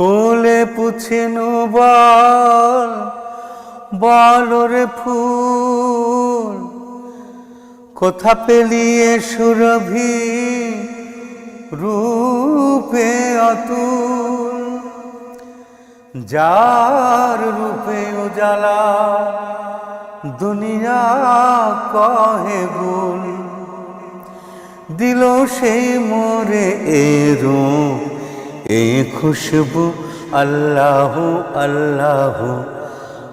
ফুলে পুছিনু বল বল ফুল। কোথা পেলিয়ে সুরভি রূপে অতুল। যার রূপে উজালা দুনিয়া কহে গুল দিল সেই মোরে এরো এ খুশবু আল্লাহ আল্লাহ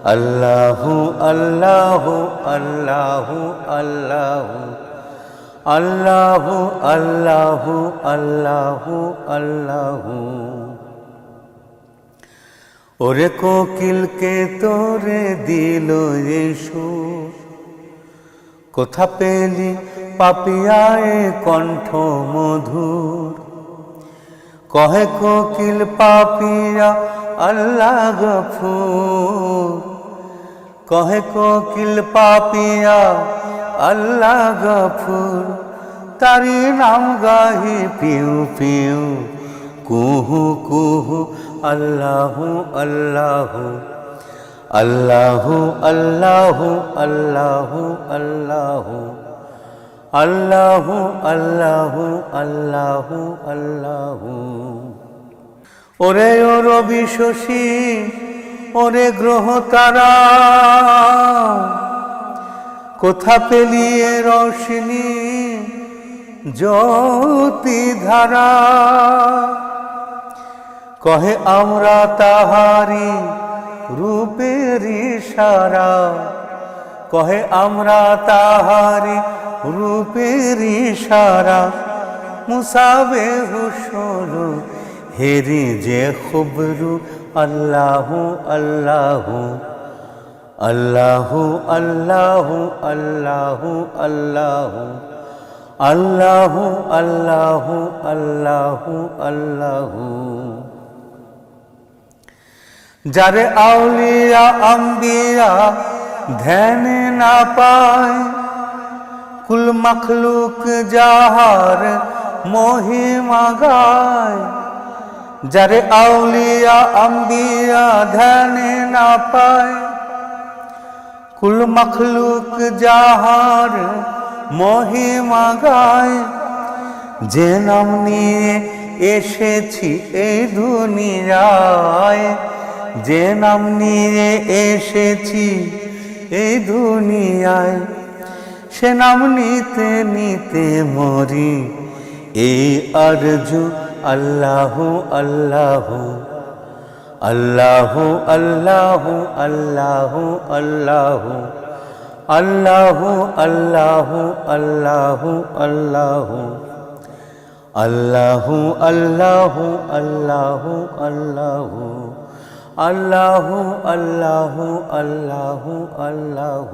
আল্লাহ আল্লাহ আল্লাহ আল্লাহ আল্লাহ আল্লাহ আল্লাহ আল্লাহ ওরে কোকিলকে তোরে দিল এসু কোথা পেলি পাপিয়ায় কণ্ঠ মধুর কহে কোকিল পাপিয়া আল্লাহ গফুর কহে কোকিল পাপিয়া আল্লাহ গফুর তারি নাম গাহি পিউ পিউ কুহু কুহু আল্লাহ আল্লাহ আল্লাহ আল্লাহ আল্লাহ আল্লাহ আল্লাহ আল্লাহ আল্লাহ আল্লাহ। ওরে ও রবি শশী, ওরে গ্রহ তারা, কোথা পেলিয়ে রোশনি জ্যোতি ধারা কহে আমরা তাহারি রূপের ইশারা, কহে আমরা তাহারি রূপের ইশারা, মুসাবে হুসলু হেরি যে খুবরু, আল্লাহ আল্লাহ আল্লাহ আল্লাহ আল্লাহ আল্লাহ আল্লাহ আল্লাহ আল্লাহ আল্লাহ। যারে আউলিয়া, আম্বিয়া ধ্যানে না পায় কুল মখলুক যাহার মহিমা গায়। যারে আউলিয়া আম্বিয়া ধ্যানে না পায়। কুল মখলুক যাহার মহিমা গায়। যে নাম নিয়ে এসেছি এই দুনিয়ায়। যে নাম নিয়ে এসেছি এই দুনিয়ায়। সে নাম নিতে নিতে মরি। এই আরজু আল্লাহ আল্লাহ আল্লাহ আল্লাহ আল্লাহ আল্লাহ আল্লাহ আল্লাহ আল্লাহ আল্লাহ আল্লাহ আল্লাহ আল্লাহ আল্লাহ আল্লাহ আল্লাহ আল্লাহ আল্লাহ।